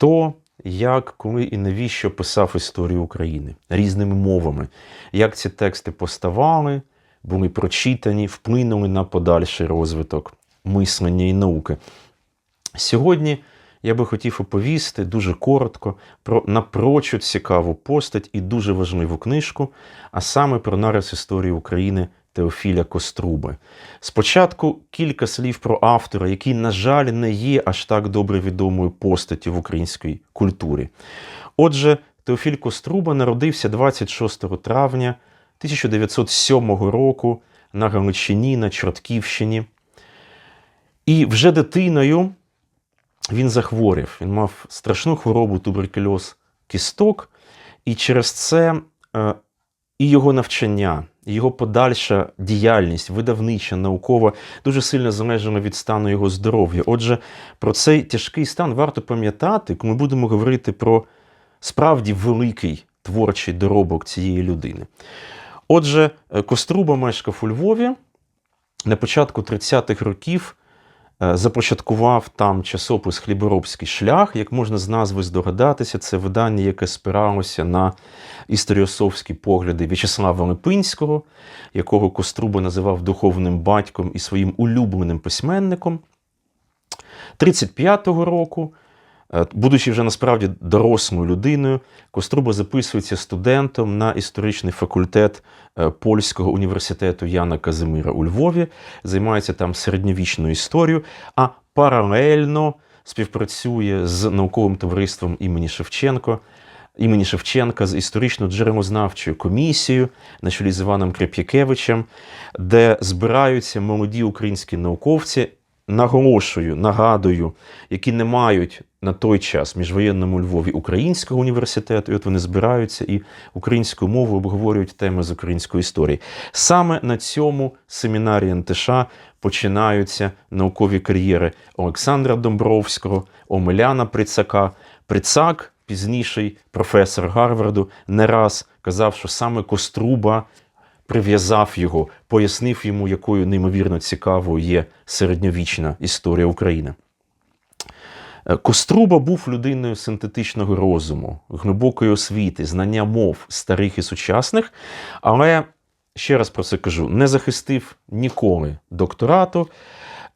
хто, як, коли і навіщо писав історію України різними мовами, як ці тексти поставали, були прочитані, вплинули на подальший розвиток мислення і науки. Сьогодні я би хотів оповісти дуже коротко про напрочуд цікаву постать і дуже важливу книжку, а саме про нарис історії України Теофіля Коструби. Спочатку кілька слів про автора, який, на жаль, не є аж так добре відомою постаттю в українській культурі. Отже, Теофіль Коструба народився 26 травня 1907 року на Галичині, на Чортківщині. І вже дитиною він захворів. Він мав страшну хворобу туберкульоз кісток, і через це е, і його навчання, його подальша діяльність, видавнича, наукова, дуже сильно залежала від стану його здоров'я. Отже, про цей тяжкий стан варто пам'ятати, коли ми будемо говорити про справді великий творчий доробок цієї людини. Отже, е, Коструба мешкав у Львові на початку 30-х років. Е, Започаткував там часопис Хліборобський шлях. Як можна з назви здогадатися, це видання, яке спиралося на історіосовські погляди В'ячеслава Липинського, якого Коструба називав духовним батьком і своїм улюбленим письменником. 35-го року, будучи вже насправді дорослою людиною, Коструба записується студентом на історичний факультет е, Польського університету Яна Казимира у Львові, займається там середньовічною історією, а паралельно співпрацює з науковим товариством імені Шевченко. Імені Шевченка з історично-джерелознавчою комісією на чолі з Іваном Креп'якевичем, де збираються молоді українські науковці, наголошую, нагадую, які не мають на той час міжвоєнному Львові українського університету, і от вони збираються і українською мовою обговорюють теми з української історії. Саме на цьому семінарі НТШ починаються наукові кар'єри Олександра Домбровського, Омеляна Прицака. Прицак, пізніший професор Гарварду, не раз казав, що саме Коструба прив'язав його, пояснив йому, якою неймовірно цікавою є середньовічна історія України. Е, Коструба був людиною синтетичного розуму, глибокої освіти, знання мов старих і сучасних, але ще раз про це кажу: не захистив ніколи докторату.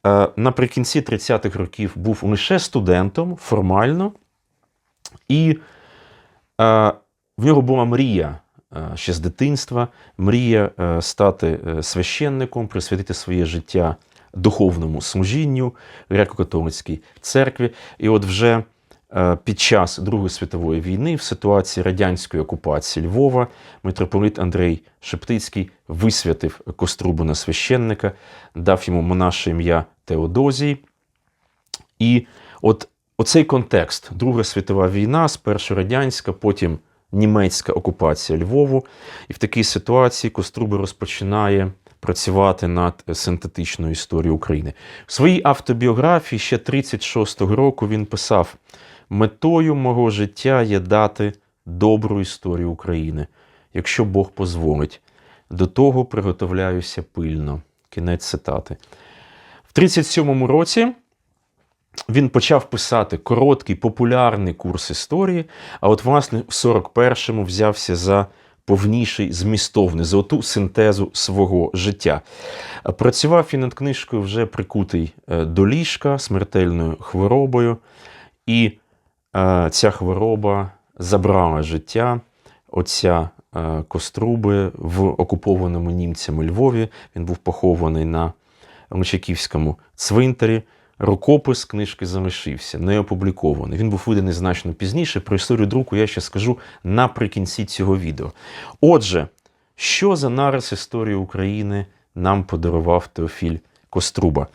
Е, Наприкінці 30-х років був лише студентом формально, і е, в нього була мрія ще з дитинства, мрія стати священником, присвятити своє життя духовному служінню греко-католицькій церкві. І от вже е, під час Другої світової війни, в ситуації радянської окупації Львова, митрополит Андрей Шептицький висвятив Кострубу на священника, дав йому монаше ім'я Теодозій. І от оцей контекст Друга світова війна, спершу радянська, потім німецька окупація Львову. І в такій ситуації Коструба розпочинає працювати над синтетичною історією України. В своїй автобіографії ще 36-го року він писав: метою мого життя є дати добру історію України, якщо Бог дозволить. До того приготовляюся пильно. Кінець цитати. В 37-му році він почав писати короткий популярний курс історії, а от, власне, в 41-му взявся за повніший змістовний, за оту синтезу свого життя. Працював він над книжкою вже прикутий е, до ліжка смертельною хворобою, і е, ця хвороба забрала життя отця е, Коструби в окупованому німцями Львові. Він був похований на Личаківському цвинтарі. Рукопис книжки залишився, не опублікований. Він був виданий значно пізніше. Про історію друку я ще скажу наприкінці цього відео. Отже, що за нарис історії України нам подарував Теофіль Коструба?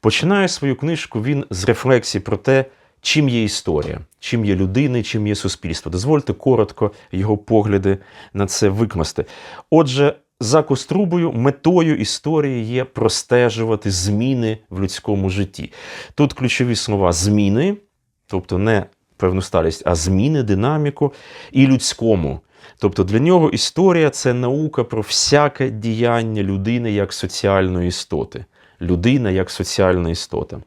Починає свою книжку він з рефлексії про те, чим є історія, чим є людина, чим є суспільство. Дозвольте коротко його погляди на це викласти. Отже, за Кострубою метою історії є простежувати зміни в людському житті. Тут ключові слова зміни, тобто не певну сталість, а зміни, динаміку і людському. Тобто для нього історія це наука про всяке діяння людини як соціальної істоти. Людина як соціальна істота.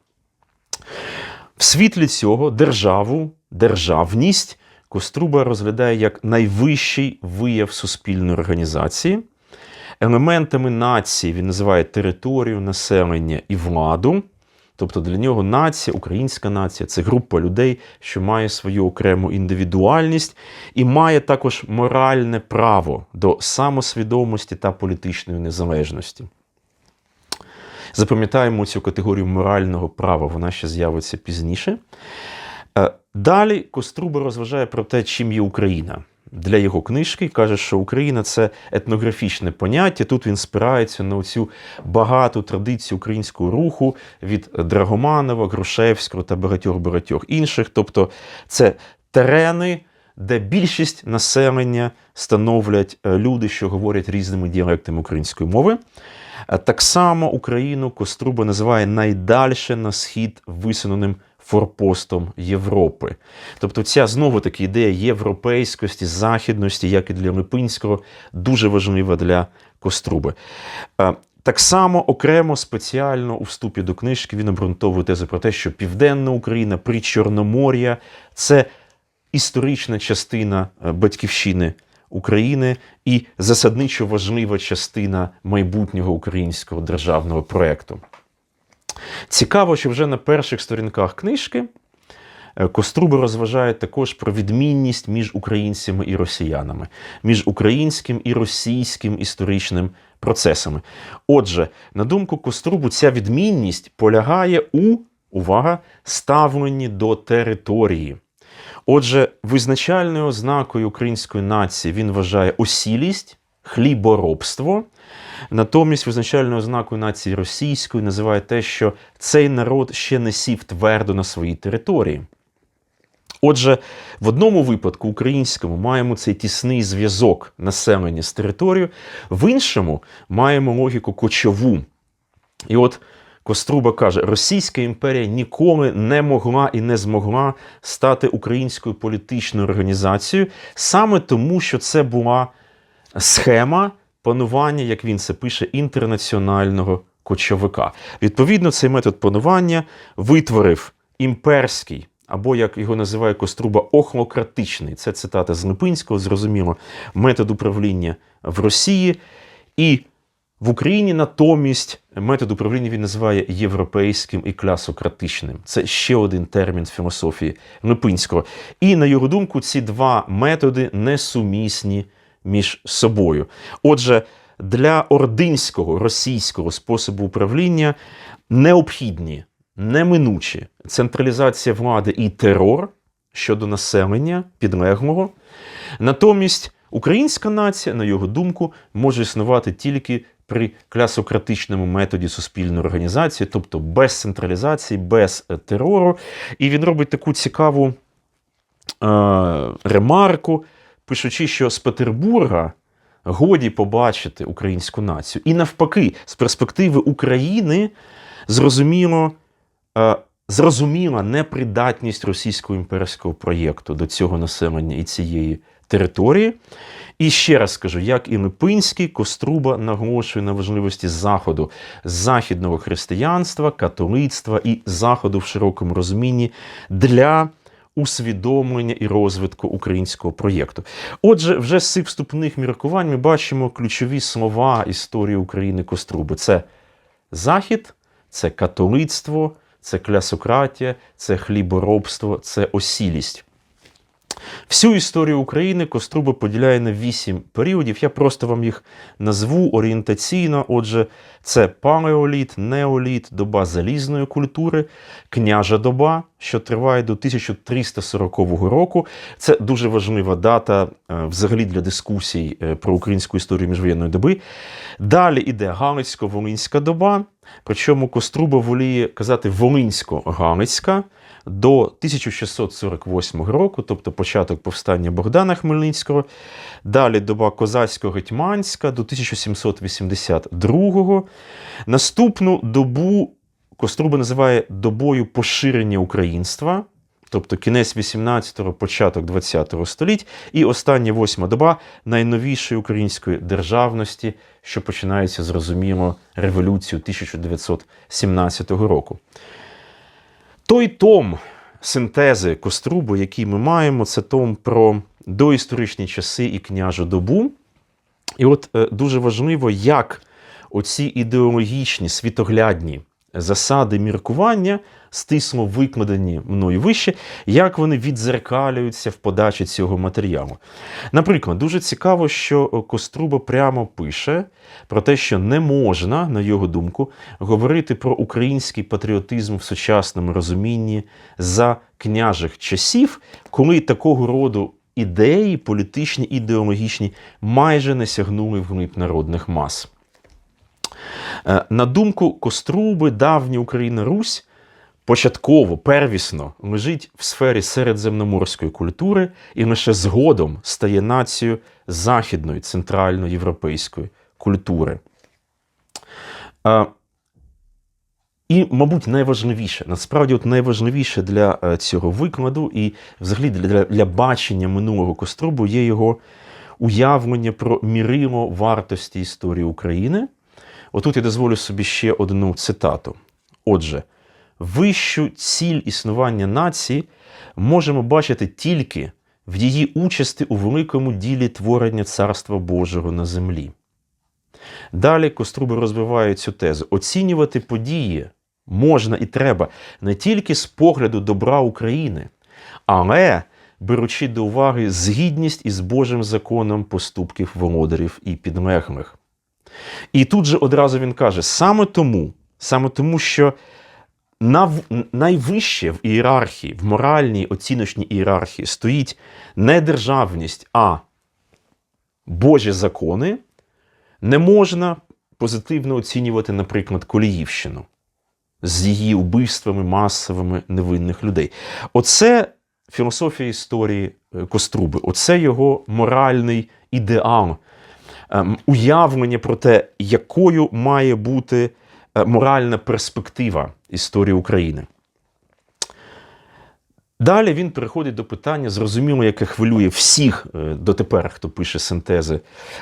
В світлі цього державу державність Коструба розглядає як найвищий вияв суспільної організації. Елементами нації він називає територію, населення і владу. Тобто для нього нація, українська нація це група людей, що має свою окрему індивідуальність і має також моральне право до самосвідомості та політичної незалежності. Запам'ятаємо цю категорію морального права, вона ще з'явиться пізніше. Е, Далі Коструба розважає про те, чим є Україна. Для його книжки каже, що Україна це етнографічне поняття. Тут він спирається на цю багату традицію українського руху від Драгоманова, Грушевського та багатьох-багатьох інших. Тобто це терени, де більшість населення становлять е, люди, що говорять різними діалектами української мови. Е, Так само Україну Коструба називає найдальше на схід висуненим форпостом Європи. Тобто, ця знову таки ідея європейськості, західності, як і для Липинського, дуже важлива для Коструби. Е, Так само окремо спеціально у вступі до книжки він обґрунтовує тезу про те, що Південна Україна при Чорномор'я це історична частина е, батьківщини України і засадничо важлива частина майбутнього українського державного проєкту. Цікаво, що вже на перших сторінках книжки е, Коструби розважає також про відмінність між українцями і росіянами, між українським і російським історичним процесами. Отже, на думку Кострубу, ця відмінність полягає у увага, ставленні до території. Отже, визначальною ознакою української нації він вважає осілість, хліборобство. Натомість визначальною ознакою нації російської називає те, що цей народ ще не сів твердо на своїй території. Отже, в одному випадку українському маємо цей тісний зв'язок населення з територією, в іншому маємо логіку кочову. І от Коструба каже, Російська імперія ніколи не могла і не змогла стати українською політичною організацією саме тому, що це була схема панування, як він це пише, інтернаціонального кочовика. Відповідно, цей метод панування витворив імперський. Або, як його називає Коструба, охлократичний. Це цитата з Липинського, зрозуміло, метод управління в Росії. І в Україні натомість метод управління він називає європейським і клясократичним. Це ще один термін філософії Липинського. І на його думку, ці два методи несумісні між собою. Отже, для ординського російського способу управління необхідні, неминучі централізація влади і терор щодо населення підлеглого. Натомість українська нація, на його думку, може існувати тільки при клясократичному методі суспільної організації, тобто без централізації, без е, терору. І він робить таку цікаву е, ремарку, пишучи, що з Петербурга годі побачити українську націю. І навпаки, з перспективи України зрозуміло. е, Зрозуміла непридатність російського імперського проєкту до цього населення і цієї території. І ще раз скажу, як і Липинський, Коструба наголошує на важливості заходу західного християнства, католицтва і заходу в широкому розумінні для усвідомлення і розвитку українського проєкту. Отже, вже з цих вступних міркувань ми бачимо ключові слова історії України Коструби: це захід, це католицтво, це клясократія, це хліборобство, це осілість. Всю історію України Коструба поділяє на вісім періодів. Я просто вам їх назву орієнтаційно. Отже, це палеоліт, неоліт, доба залізної культури, княжа доба, що триває до 1340 року. Це дуже важлива дата е, взагалі для дискусій е, про українську історію міжвоєнної доби. Далі іде Галицько-Волинська доба. Причому Коструба воліє казати Волинсько-Галицька до 1648 року, тобто початок повстання Богдана Хмельницького. Далі доба Козацько-Гетьманська до 1782. Наступну добу Коструба називає добою поширення українства. Тобто кінець 18-го, початок 20-го століть, і остання восьма доба найновішої української державності, що починається зрозуміло революцію 1917 року. Той том, синтези Коструби, які ми маємо, це том про доісторичні часи і княжу добу. І от е, дуже важливо, як оці ідеологічні, світоглядні засади міркування, стисло викладені мною вище, як вони відзеркалюються в подачі цього матеріалу. Наприклад, дуже цікаво, що Коструба прямо пише про те, що не можна, на його думку, говорити про український патріотизм в сучасному розумінні за княжих часів, коли такого роду ідеї, політичні, ідеологічні, майже не сягнули вглиб народних мас. Е, На думку Коструби, давня Україна Русь початково, первісно лежить в сфері середземноморської культури і лише згодом стає нацією західної центральноєвропейської культури. Е, І, мабуть, найважливіше, насправді, от найважливіше для е, цього викладу і взагалі для, для бачення минулого Кострубу є його уявлення про мірило вартості історії України. Отут я дозволю собі ще одну цитату. Отже, вищу ціль існування нації можемо бачити тільки в її участі у великому ділі творення Царства Божого на землі. Далі Коструби розвиває цю тезу. Оцінювати події можна і треба не тільки з погляду добра України, але беручи до уваги згідність із Божим законом поступків володарів і підлеглих. І тут же одразу він каже: саме тому, саме тому, що нав... найвище в ієрархії, в моральній оціночній ієрархії стоїть не державність, а Божі закони, не можна позитивно оцінювати, наприклад, Коліївщину з її убивствами масовими невинних людей. Оце філософія історії е, Коструби, оце його моральний ідеал, уявлення про те, якою має бути е, моральна перспектива історії України. Далі він переходить до питання, зрозуміло, яке хвилює всіх е, дотепер, хто пише синтези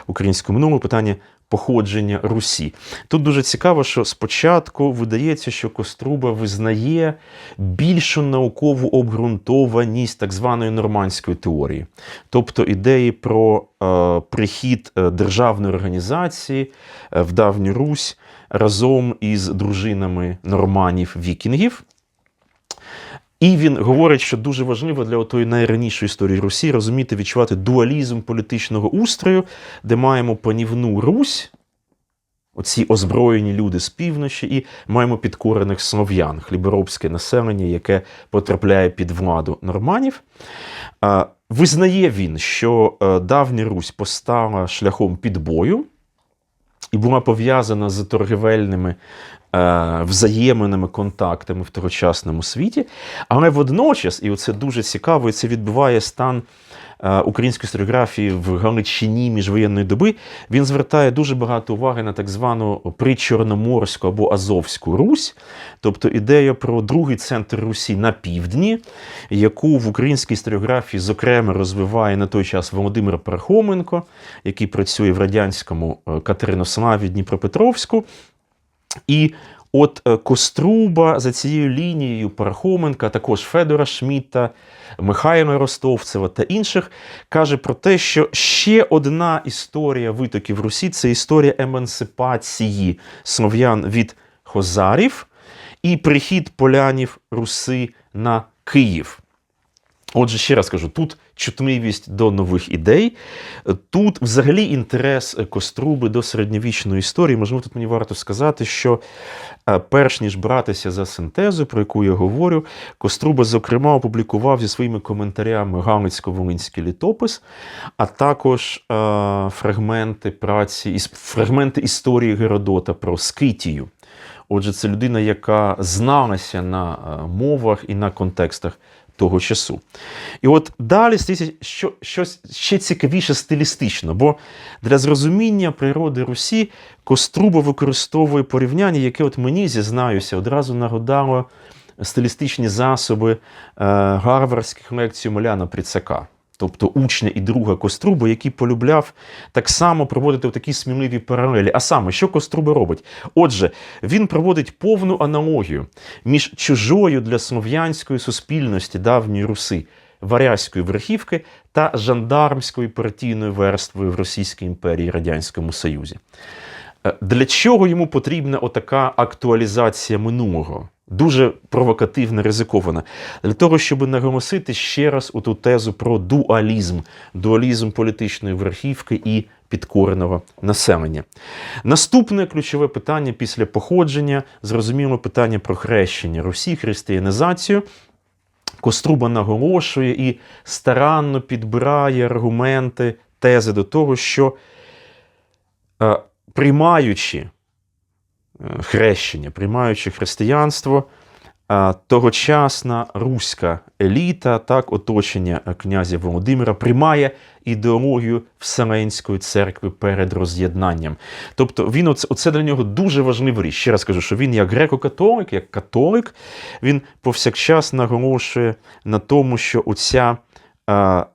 українського минулого, питання походження Русі. Тут дуже цікаво, що спочатку видається, що Коструба визнає більшу наукову обґрунтованість так званої нормандської теорії, тобто ідеї про е, прихід е, державної організації е, в давню Русь разом із дружинами норманів-вікінгів. І він говорить, що дуже важливо для тої найранішої історії Русі розуміти, відчувати дуалізм політичного устрою, де маємо панівну Русь, оці озброєні люди з півночі, і маємо підкорених слов'ян, хліборобське населення, яке потрапляє під владу норманів. Визнає він, що е, давня Русь постала шляхом підбою і була пов'язана з торгівельними е, взаємними контактами в тогочасному світі. Але водночас, і це дуже цікаво, і це відбуває стан е, української історіографії в Галичині міжвоєнної доби, він звертає дуже багато уваги на так звану причорноморську або Азовську Русь, тобто ідея про другий центр Русі на півдні, яку в українській історіографії, зокрема, розвиває на той час Володимир Пархоменко, який працює в радянському е, Катеринославі Дніпропетровську. І от е, Коструба за цією лінією Пархоменка, також Федора Шміта, Михайла Ростовцева та інших, каже про те, що ще одна історія витоків Русі це історія емансипації слов'ян від хозарів і прихід полянів Руси на Київ. Отже, ще раз кажу, тут чутливість до нових ідей, тут взагалі інтерес Коструби до середньовічної історії. Можливо, тут мені варто сказати, що е, перш ніж братися за синтезу, про яку я говорю, Коструба, зокрема, опублікував зі своїми коментарями Галицько-Волинський літопис, а також е, фрагменти праці, фрагменти історії Геродота про Скитію. Отже, це людина, яка зналася на е, мовах і на контекстах того часу. І от далі що, щось ще цікавіше стилістично, бо для зрозуміння природи Русі Коструба використовує порівняння, яке от мені зізнаюся, одразу нагадало стилістичні засоби е, гарвардських лекцій Моляна Пріцака. Тобто учня і друга Коструби, який полюбляв так само проводити такі сміливі паралелі. А саме, що Коструба робить? Отже, він проводить повну аналогію між чужою для слов'янської суспільності давньої Руси. Варязької верхівки та жандармської партійної верствою в Російській імперії Радянському Союзі. Е, Для чого йому потрібна отака актуалізація минулого? Дуже провокативна, ризикована. Для того, щоб наголосити ще раз у ту тезу про дуалізм, дуалізм політичної верхівки і підкореного населення. Наступне ключове питання після походження, зрозуміло, питання про хрещення Русі, християнізацію. Коструба наголошує і старанно підбирає аргументи, тези до того, що е, приймаючи хрещення, приймаючи християнство, е, тогочасна руська еліта, так, оточення е, князя Володимира, приймає ідеологію Вселенської церкви перед роз'єднанням. Тобто він оце, оце для нього дуже важлива річ. Ще раз кажу, що він як греко-католик, як католик, він повсякчас наголошує на тому, що оця е,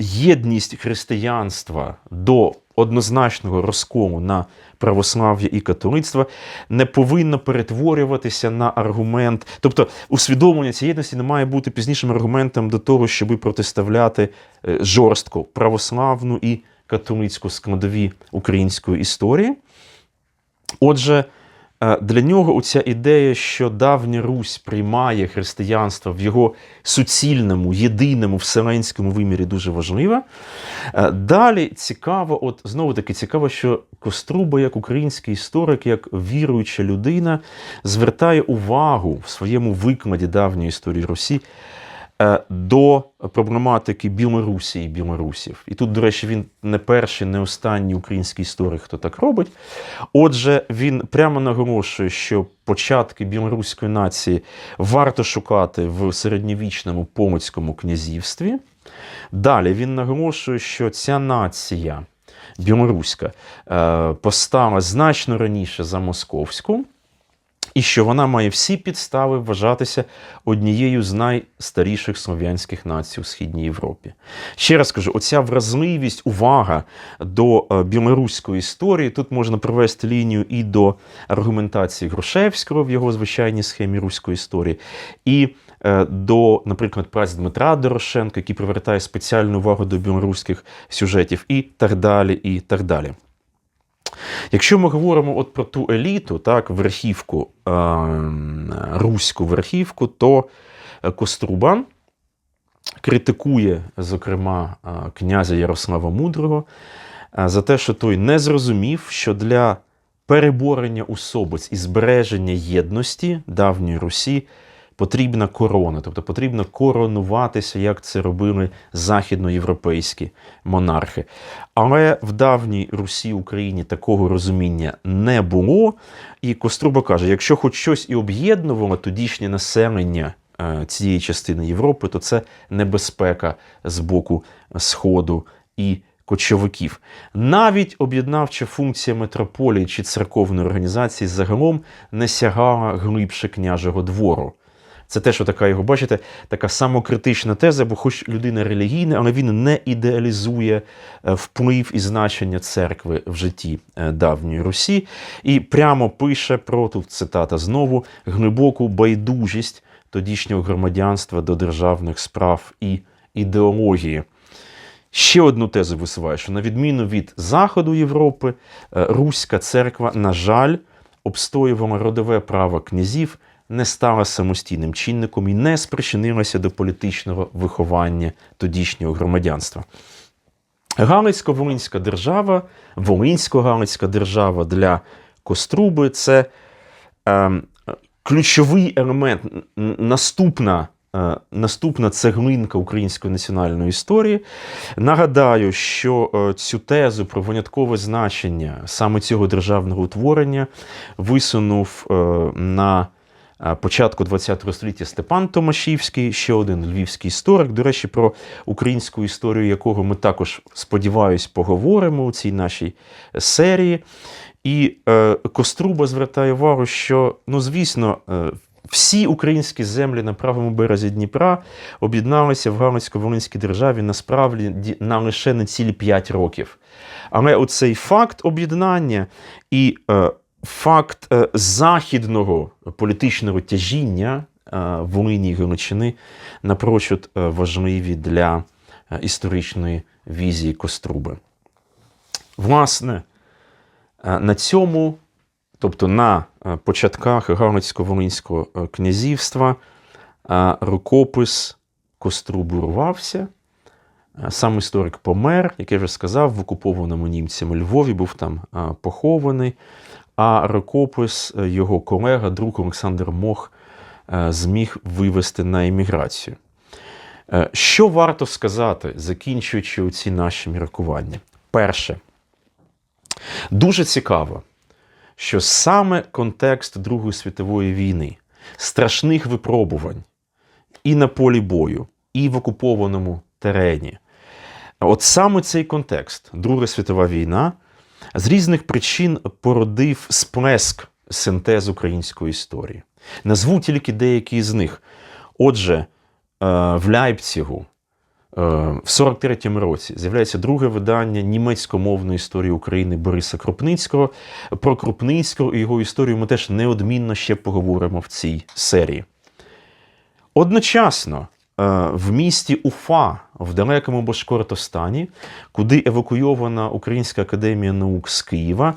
єдність християнства до однозначного розколу на православ'я і католицтво не повинно перетворюватися на аргумент. Тобто, усвідомлення цієї єдності не має бути пізнішим аргументом до того, щоб протиставляти е, жорстко православну і католицьку складові української історії. Отже, для нього оця ідея, що давня Русь приймає християнство в його суцільному, єдиному вселенському вимірі дуже важлива. Е, Далі цікаво, от знову таки цікаво, що Коструба, як український історик, як віруюча людина, звертає увагу в своєму викладі давньої історії Русі е, до проблематики Білорусі і білорусів. І тут, до речі, він не перший, не останній український історик, хто так робить. Отже, він прямо наголошує, що початки білоруської нації варто шукати в середньовічному помоцькому князівстві. Далі він наголошує, що ця нація білоруська е, постала значно раніше за московську. І що вона має всі підстави вважатися однією з найстаріших слов'янських націй у Східній Європі. Ще раз кажу: оця вразливість, увага до е, білоруської історії. Тут можна провести лінію і до аргументації Грушевського в його звичайній схемі руської історії, і е, до, наприклад, праць Дмитра Дорошенка, який привертає спеціальну увагу до білоруських сюжетів, і так далі, і так далі. Якщо ми говоримо от про ту еліту, так, верхівку, е, руську верхівку, то Коструба критикує, зокрема, е, князя Ярослава Мудрого е, за те, що той не зрозумів, що для переборення особиць і збереження єдності давньої Русі потрібна корона, тобто потрібно коронуватися, як це робили західноєвропейські монархи. Але в давній Русі Україні такого розуміння не було. І Коструба каже: якщо хоч щось і об'єднувало тодішнє населення е, цієї частини Європи, то це небезпека з боку Сходу і кочовиків. Навіть об'єднавча функція метрополії чи церковної організації загалом не сягала глибше княжого двору. Це те, що така його, бачите, така самокритична теза, бо хоч людина релігійна, але він не ідеалізує е, вплив і значення церкви в житті е, давньої Русі. І прямо пише про тут цитата знову глибоку байдужість тодішнього громадянства до державних справ і ідеології. Ще одну тезу висуває, що на відміну від Заходу Європи, е, Руська церква, на жаль, обстоювала родове право князів, не стала самостійним чинником і не спричинилася до політичного виховання тодішнього громадянства. Галицько-Волинська держава, Волинсько-Галицька держава для Коструби це е, ключовий елемент, наступна. е, Наступна цеглинка української національної історії. Нагадаю, що е, цю тезу про виняткове значення саме цього державного утворення висунув е, на початку ХХ століття Степан Томашівський, ще один львівський історик. До речі, про українську історію, якого ми також, сподіваюсь, поговоримо у цій нашій серії. І е, Коструба звертає увагу, що, ну, звісно, е, всі українські землі на правому березі Дніпра об'єдналися в Галицько-Волинській державі насправді на лише не цілі 5 років. Але оцей факт об'єднання і е, факт е, західного політичного тяжіння е, Волині і Галичини напрочуд е, важливі для історичної візії Коструби. Власне, на цьому, тобто на початках Галицько-Волинського князівства, рукопис Коструби урвався. Е, Сам історик помер, як я вже сказав, в окупованому німцями Львові був там похований. А рукопис е, його колега, друг Олександр Мох, е, зміг вивести на еміграцію. Е, Що варто сказати, закінчуючи ці наші міркування? Перше, дуже цікаво, що саме контекст Другої світової війни, страшних випробувань і на полі бою, і в окупованому терені. От саме цей контекст, Друга світова війна, з різних причин породив сплеск синтез української історії. Назву тільки деякі з них. Отже, е, в Ляйпцігу е, в 43-му році з'являється друге видання німецькомовної історії України Бориса Крупницького. Про Крупницького і його історію ми теж неодмінно ще поговоримо в цій серії. Одночасно в місті Уфа, в далекому Башкортостані, куди евакуйована Українська академія наук з Києва,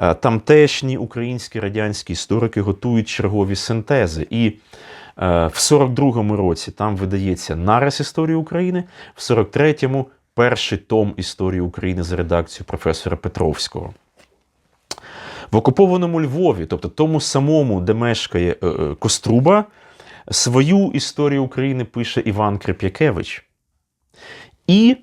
е, тамтешні українські радянські історики готують чергові синтези. І е, в 42-му році там видається нарис історії України, в 43-му перший том історії України за редакцією професора Петровського. В окупованому Львові, тобто тому самому, де мешкає е, е, Коструба, свою історію України пише Іван Крип'якевич. І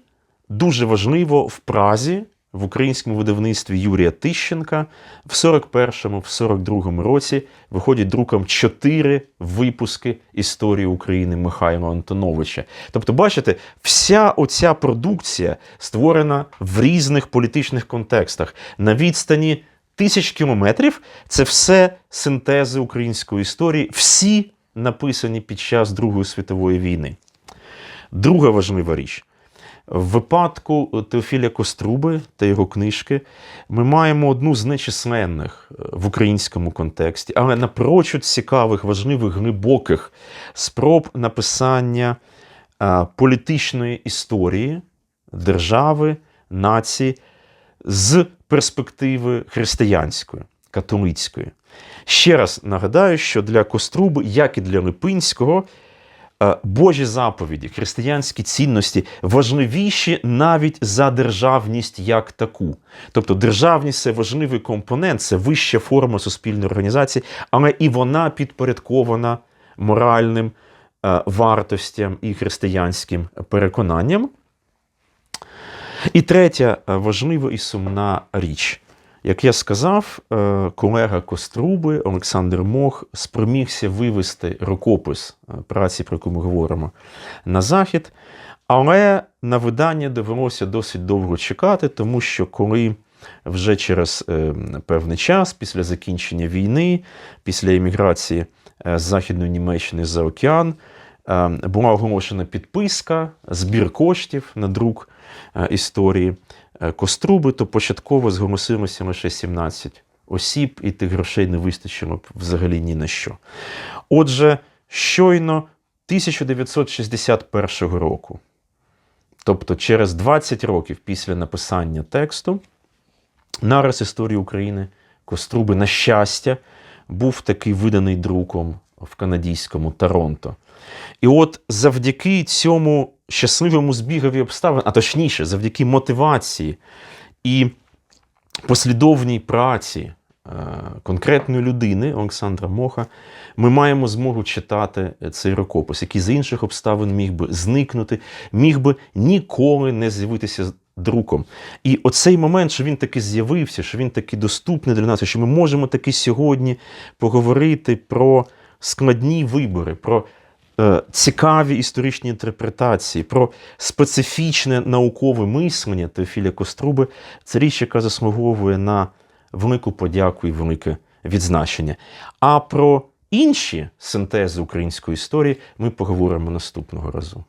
дуже важливо в Празі, в українському видавництві Юрія Тищенка, в 41-му, в 42-му році виходять друком чотири випуски історії України Михайла Антоновича. Тобто, бачите, вся оця продукція створена в різних політичних контекстах на відстані тисяч кілометрів. Це все синтези української історії, всі написані під час Другої світової війни. Друга важлива річ. В випадку Теофіля Коструби та його книжки ми маємо одну з нечисленних е, в українському контексті, але напрочуд цікавих, важливих, глибоких спроб написання е, політичної історії держави, нації з перспективи християнської, католицької. Ще раз нагадаю, що для Коструби, як і для Липинського, е, Божі заповіді, християнські цінності важливіші навіть за державність як таку. Тобто державність це важливий компонент, це вища форма суспільної організації, але і вона підпорядкована моральним е, вартостям і християнським переконанням. І третя е, важлива і сумна річ. Як я сказав, е, колега Коструби Олександр Мох спромігся вивести рукопис е, праці, про яку ми говоримо, на захід, але на видання довелося досить довго чекати, тому що коли вже через е, певний час, після закінчення війни, після еміграції з Західної Німеччини за океан, була оголошена підписка, збір коштів на друк е, історії е, Коструби, то початково зголосилося лише 17 осіб, і тих грошей не вистачило взагалі ні на що. Отже, щойно 1961 року, тобто через 20 років після написання тексту, нарис історії України Коструби, на щастя, був таки виданий друком в канадійському Торонто. І от завдяки цьому щасливому збігові обставин, а точніше, завдяки мотивації і послідовній праці е, конкретної людини Олександра Моха, ми маємо змогу читати цей рукопис, який з інших обставин міг би зникнути, міг би ніколи не з'явитися друком. І оцей момент, що він таки з'явився, що він таки доступний для нас, що ми можемо таки сьогодні поговорити про складні вибори, про цікаві історичні інтерпретації, про специфічне наукове мислення Теофіля Коструби, це річ, яка заслуговує на велику подяку і велике відзначення. А про інші синтези української історії ми поговоримо наступного разу.